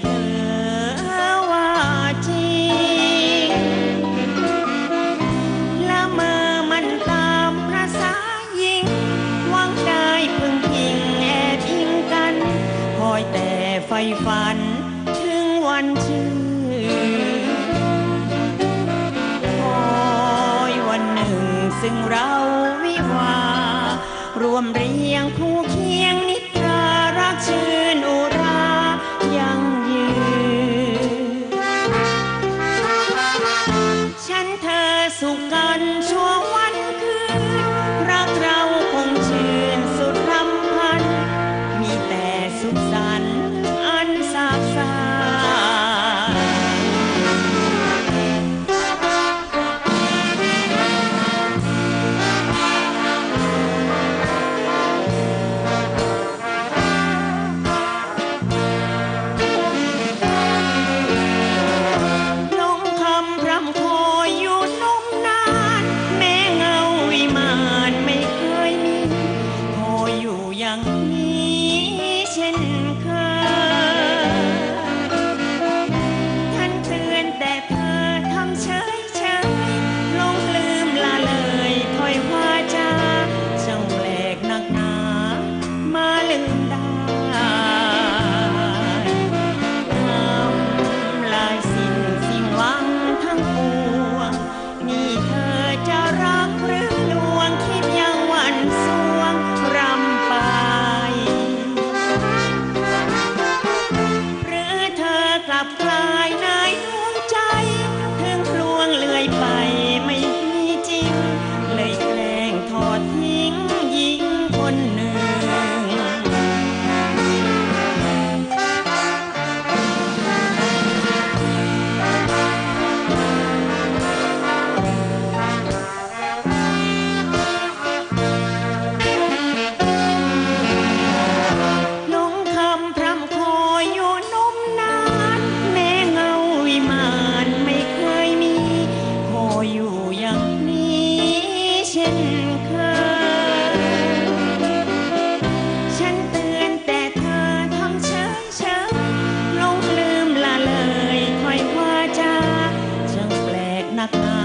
เผลอว่าจริงละเมอมันตามราษายิงหวังได้พึ่งพิงแอบพิงกัน คอยแต่ไฟฝัน ถึงวันชื่นคอยวันหนึ่งซึ่งเราวิวารวมเรียงคู่เคียงนิทรารักชื่นอุ wonder なた。